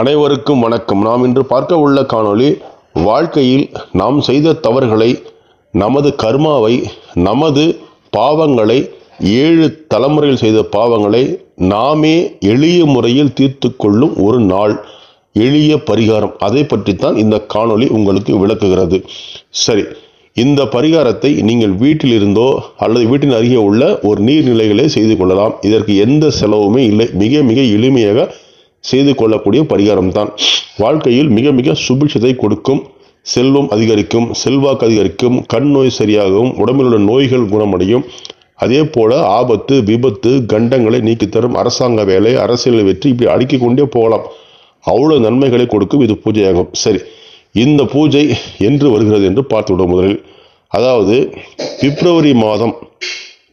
அனைவருக்கும் வணக்கம். நாம் இன்று பார்க்க உள்ள காணொளி வாழ்க்கையில் நாம் செய்த தவறுகளை நமது கர்மாவை நமது பாவங்களை ஏழு தலைமுறையில் செய்த பாவங்களை நாமே எளிய முறையில் தீர்த்து கொள்ளும் ஒரு நாள் எளிய பரிகாரம். அதை பற்றித்தான் இந்த காணொளி உங்களுக்கு விளக்குகிறது. சரி இந்த பரிகாரத்தை நீங்கள் வீட்டில் இருந்தோ அல்லது வீட்டின் அருகே உள்ள ஒரு நீர்நிலைகளே செய்து கொள்ளலாம். இதற்கு எந்த செலவுமே இல்லை. மிக மிக எளிமையாக செய்து கொள்ளக்கூடிய பரிகாரம் தான் வாழ்க்கையில் மிக மிக சுபிட்சத்தை கொடுக்கும் செல்வம் அதிகரிக்கும் செல்வாக்கு அதிகரிக்கும் கண் நோய் சரியாகவும் உடம்பில் உள்ள நோய்கள் குணமடையும். அதே போல ஆபத்து விபத்து கண்டங்களை நீக்கி தரும் அரசாங்க வேலை அரசியல் வெற்றி இப்படி அடுக்கிக் கொண்டே போகலாம். அவ்வளோ நன்மைகளை கொடுக்கும் இது பூஜையாகும். சரி இந்த பூஜை என்று வருகிறது என்று பார்த்துவிடும் முதலில். அதாவது பிப்ரவரி மாதம்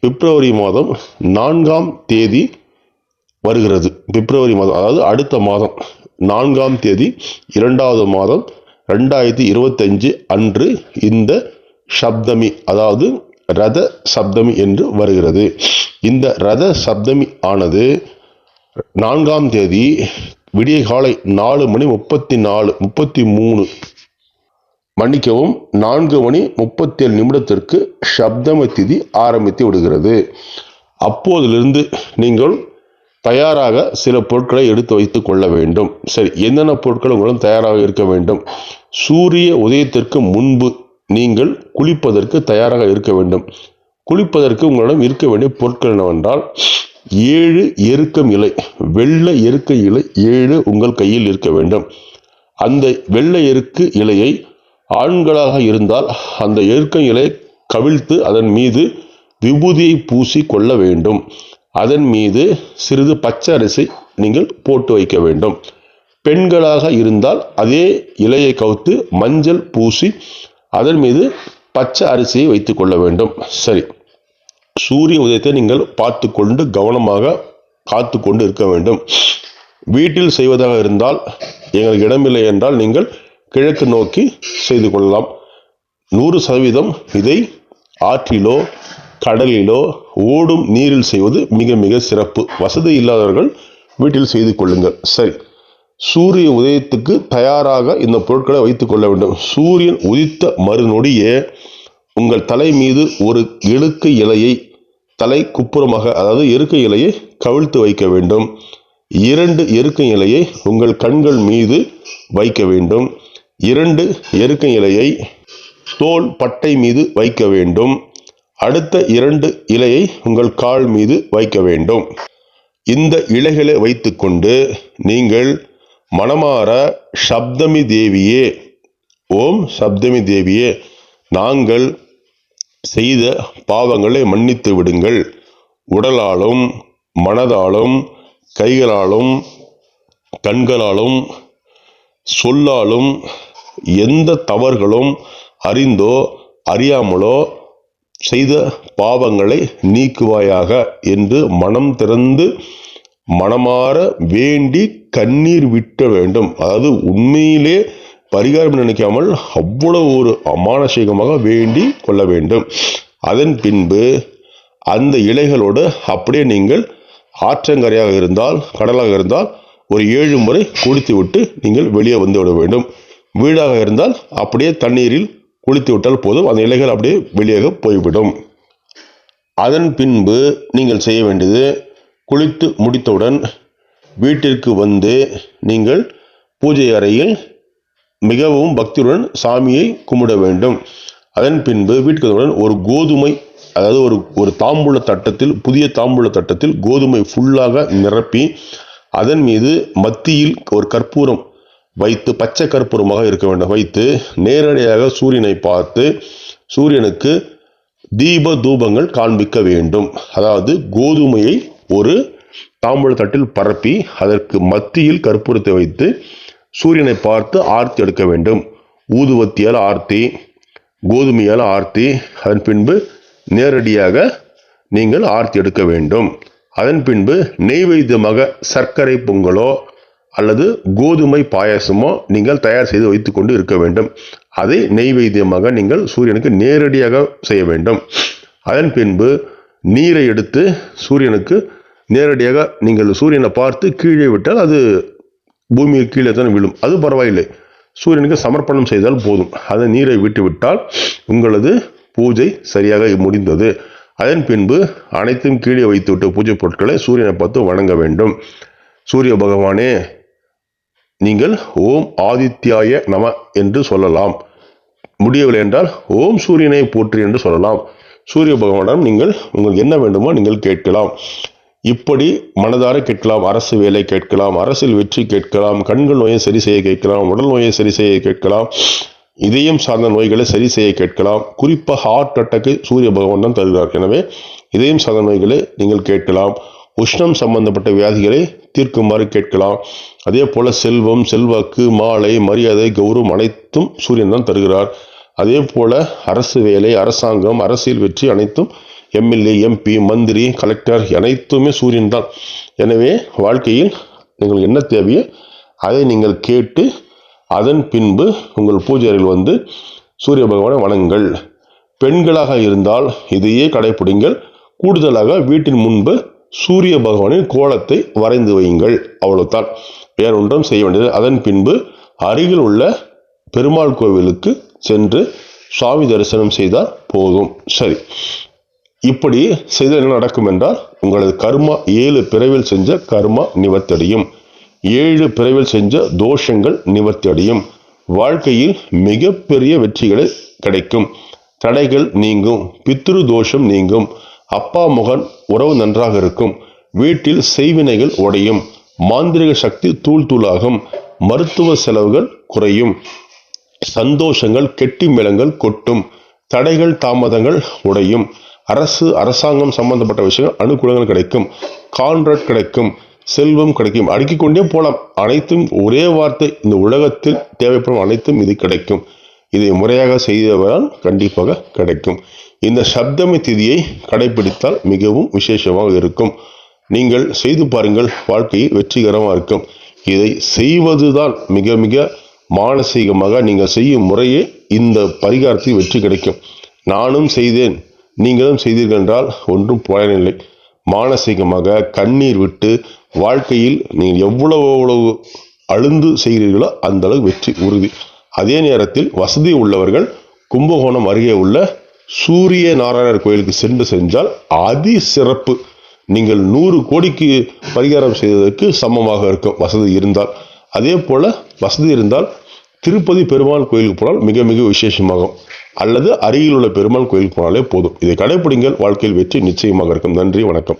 பிப்ரவரி மாதம் நான்காம் தேதி வருகிறது. பிப்ரவரி மாதம் அதாவது அடுத்த மாதம் நான்காம் தேதி இரண்டாவது மாதம் ரெண்டாயிரத்தி இருபத்தஞ்சு அன்று இந்த சப்தமி அதாவது ரத சப்தமி என்று வருகிறது. இந்த ரத சப்தமி ஆனது நான்காம் தேதி விடிய காலை நாலு மணி முப்பத்தி நாலு முப்பத்தி மூணு மன்னிக்கவும் நான்கு மணி முப்பத்தேழு நிமிடத்திற்கு சப்தம திதி ஆரம்பித்து விடுகிறது. அப்போதிலிருந்து நீங்கள் தயாராக சில பொருட்களை எடுத்து வைத்துக் கொள்ள வேண்டும். சரி என்னென்ன பொருட்கள் உங்களும் தயாராக இருக்க வேண்டும்? சூரிய உதயத்திற்கு முன்பு நீங்கள் குளிப்பதற்கு தயாராக இருக்க வேண்டும். குளிப்பதற்கு உங்களிடம் இருக்க வேண்டிய பொருட்கள் என்னவென்றால் ஏழு எருக்கம் இலை வெள்ளை எருக்க இலை ஏழு உங்கள் கையில் இருக்க வேண்டும். அந்த வெள்ளை எருக்கு இலையை ஆண்களாக இருந்தால் அந்த எருக்கம் இலை கவிழ்த்து அதன் மீது விபூதியை பூசி கொள்ள வேண்டும். அதன் மீது சிறிது பச்சை அரிசி நீங்கள் போட்டு வைக்க வேண்டும். பெண்களாக இருந்தால் அதே இலையை கவுத்து மஞ்சள் பூசி அதன் மீது பச்சை அரிசியை வைத்து கொள்ள வேண்டும். சரி. சூரிய உதயத்தை நீங்கள் பார்த்து கொண்டு கவனமாக காத்து கொண்டு இருக்க வேண்டும். வீட்டில் செய்வதாக இருந்தால் எங்களுக்கு இடமில்லை என்றால் நீங்கள் கிழக்கு நோக்கி செய்து கொள்ளலாம். நூறு சதவீதம் இதை ஆற்றிலோ கடலிலோ ஓடும் நீரில் செய்வது மிக மிக சிறப்பு. வசதி இல்லாதவர்கள் வீட்டில் செய்து கொள்ளுங்கள். சரி. சூரிய உதயத்துக்கு தயாராக இந்த பொருட்களை வைத்துக் கொள்ள வேண்டும். சூரியன் உதித்த மறுநொடியே உங்கள் தலை மீது ஒரு இழுக்கு இலையை தலை குப்புறமாக அதாவது எருக்க இலையை கவிழ்த்து வைக்க வேண்டும். இரண்டு எருக்க இலையை உங்கள் கண்கள் மீது வைக்க வேண்டும். இரண்டு எருக்க இலையை தோல் பட்டை மீது வைக்க வேண்டும். அடுத்த இரண்டு இலையை உங்கள் கால் மீது வைக்க வேண்டும். இந்த இலைகளை வைத்துக்கொண்டு நீங்கள் மனமாற சப்தமி தேவியே ஓம் சப்தமி தேவியே நாங்கள் செய்த பாவங்களை மன்னித்து விடுங்கள். உடலாலும் மனதாலும் கைகளாலும் கண்களாலும் சொல்லாலும் எந்த தவறுகளும் அறிந்தோ அறியாமலோ செய்த பாவங்களை நீக்குவாயாக என்று மனம் திறந்து மனமாற வேண்டி கண்ணீர் விட்ட வேண்டும். அதாவது உண்மையிலே பரிகாரம் நினைக்காமல் அவ்வளவு ஒரு அமானசீகமாக வேண்டி கொள்ள வேண்டும். அதன் பின்பு அந்த இலைகளோடு அப்படியே நீங்கள் ஆற்றங்கரையாக இருந்தால் கடலாக இருந்தால் ஒரு ஏழு முறை குடித்து விட்டு நீங்கள் வெளியே வந்து விட வேண்டும். வீடாக இருந்தால் அப்படியே தண்ணீரில் குளித்து விட்டால் போதும். அந்த இலைகள் அப்படியே வெளியாக போய்விடும். அதன் பின்பு நீங்கள் செய்ய வேண்டியது குளித்து முடித்தவுடன் வீட்டிற்கு வந்து நீங்கள் பூஜை அறையில் மிகவும் பக்தியுடன் சாமியை கும்பிட வேண்டும். அதன் பின்பு வீட்டுக்கு ஒரு கோதுமை அதாவது ஒரு ஒரு தாம்பூல தட்டத்தில் புதிய தாம்பூல தட்டத்தில் கோதுமை ஃபுல்லாக நிரப்பி அதன் மீது மத்தியில் ஒரு கற்பூரம் வைத்து பச்சை கற்பூரமாக இருக்க வேண்டும். வைத்து நேரடியாக சூரியனை பார்த்து சூரியனுக்கு தீப தூபங்கள் காண்பிக்க வேண்டும். அதாவது கோதுமையை ஒரு தாம்பூல தட்டில் பரப்பி அதற்கு மத்தியில் கற்பூரத்தை வைத்து சூரியனை பார்த்து ஆர்த்தி எடுக்க வேண்டும். ஊதுவத்தியால் ஆர்த்தி கோதுமையால் ஆர்த்தி அதன் பின்பு நேரடியாக நீங்கள் ஆர்த்தி எடுக்க வேண்டும். அதன் பின்பு நெய்வேத்தியமாக சர்க்கரை பொங்கலோ அல்லது கோதுமை பாயாசமோ நீங்கள் தயார் செய்து வைத்துக்கொண்டு இருக்க வேண்டும். அதை நெய்வேத்தியமாக நீங்கள் சூரியனுக்கு நேரடியாக செய்ய வேண்டும். அதன் பின்பு நீரை எடுத்து சூரியனுக்கு நேரடியாக நீங்கள் சூரியனை பார்த்து கீழே விட்டால் அது பூமியை கீழே தான் விழும். அது பரவாயில்லை. சூரியனுக்கு சமர்ப்பணம் செய்தால் போதும். அதை நீரை விட்டுவிட்டால் உங்களது பூஜை சரியாக முடிந்தது. அதன் பின்பு அனைத்தும் கீழே வைத்துவிட்டு பூஜை பொருட்களை சூரியனை பார்த்து வணங்க வேண்டும். சூரிய பகவானே நீங்கள் ஓம் ஆதித்யாய நம என்று சொல்லலாம். முடியவில்லை என்றால் ஓம் சூரியனை போற்றி என்று சொல்லலாம். சூரிய பகவானிடம் நீங்கள் உங்களுக்கு என்ன வேண்டுமோ நீங்கள் கேட்கலாம். இப்படி மனதார கேட்கலாம் அரசு வேலை கேட்கலாம் அரசில் வெற்றி கேட்கலாம் கண்கள் நோயை சரி செய்ய கேட்கலாம் உடல் நோயை சரி செய்ய கேட்கலாம் இதயம் சார்ந்த நோய்களை சரி செய்ய கேட்கலாம். குறிப்பாக ஹார்ட் அட்டாக்கு சூரிய பகவான் தான் தருகிறார். எனவே இதயம் சார்ந்த நோய்களை நீங்கள் கேட்கலாம். உஷ்ணம் சம்பந்தப்பட்ட வியாதிகளை தீர்க்குமாறு கேட்கலாம். அதே போல செல்வம் செல்வாக்கு மாலை மரியாதை கௌரவம் அனைத்தும் சூரியன் தான் தருகிறார். அதே போல அரசு வேலை அரசாங்கம் அரசியல் வெற்றி அனைத்தும் எம்எல்ஏ எம்பி மந்திரி கலெக்டர் அனைத்துமே சூரியன் தான். எனவே வாழ்க்கையில் நீங்கள் என்ன தேவையோ அதை நீங்கள் கேட்டு அதன் பின்பு உங்கள் பூஜை வந்து சூரிய பகவானை வணங்குங்கள். பெண்களாக இருந்தால் இதையே கடைப்பிடிங்கள். கூடுதலாக வீட்டின் முன்பு சூரிய பகவானின் கோலத்தை வரைந்து வையுங்கள். அவ்வளவுதான். வேறொன்றும் செய்ய வேண்டியது அதன் பின்பு அருகில் உள்ள பெருமாள் கோவிலுக்கு சென்று சுவாமி தரிசனம் செய்தால் போதும். சரி. இப்படி செய்தால் என்ன நடக்கும் என்றால் உங்களது கர்மா ஏழு பிறவில் செஞ்ச கர்மா நிவர்த்தடையும் ஏழு பிறவில் செஞ்ச தோஷங்கள் நிவர்த்தடையும் வாழ்க்கையில் மிகப்பெரிய வெற்றிகளை கிடைக்கும். தடைகள் நீங்கும். பித்ரு தோஷம் நீங்கும். அப்பா மகன் உறவு நன்றாக இருக்கும். வீட்டில் செய்வினைகள் உடையும். மாந்திரிக சக்தி தூள் தூளாகும். மருத்துவ செலவுகள் குறையும். சந்தோஷங்கள் கெட்டி மேளங்கள் கொட்டும். தடைகள் தாமதங்கள் உடையும். அரசு அரசாங்கம் சம்பந்தப்பட்ட விஷயங்கள் அனுகூலங்கள் கிடைக்கும். கான்ட்ராக்ட் கிடைக்கும். செல்வம் கிடைக்கும். அடுக்கிக் கொண்டே போலாம். அனைத்தும் ஒரே வார்த்தை. இந்த உலகத்தில் தேவைப்படும் அனைத்தும் இது கிடைக்கும். இதை முறையாக செய்தவரால் கண்டிப்பாக கிடைக்கும். இந்த சப்தமி திதியை கடைபிடித்தால் மிகவும் விசேஷமாக இருக்கும். நீங்கள் செய்து பாருங்கள் வாழ்க்கையில் வெற்றிகரமாக இருக்கும். இதை செய்வதுதான் மிக மிக மானசீகமாக நீங்கள் செய்யும் முறையே இந்த பரிகாரத்தில் வெற்றி கிடைக்கும். நானும் செய்தேன். நீங்களும் செய்தீர்கள் என்றால் ஒன்றும் பயனில்லை மானசீகமாக கண்ணீர் விட்டு வாழ்க்கையில் நீங்கள் எவ்வளவு எவ்வளவு அழுந்து செய்கிறீர்களோ அந்த அளவு வெற்றி உறுதி. அதே நேரத்தில் வசதி உள்ளவர்கள் கும்பகோணம் அருகே உள்ள சூரிய நாராயணர் கோயிலுக்கு சென்று சென்றால் அதி சிறப்பு. நீங்கள் நூறு கோடிக்கு பரிகாரம் செய்வதற்கு சமமாக இருக்கும் வசதி இருந்தால். அதே போல் வசதி இருந்தால் திருப்பதி பெருமாள் கோயிலுக்கு போனால் மிக மிக விசேஷமாகும். அல்லது அருகில் உள்ள பெருமாள் கோயிலுக்கு போனாலே போதும். இதை கடைபிடிங்கள் வாழ்க்கையில் வெற்றி நிச்சயமாக இருக்கும். நன்றி வணக்கம்.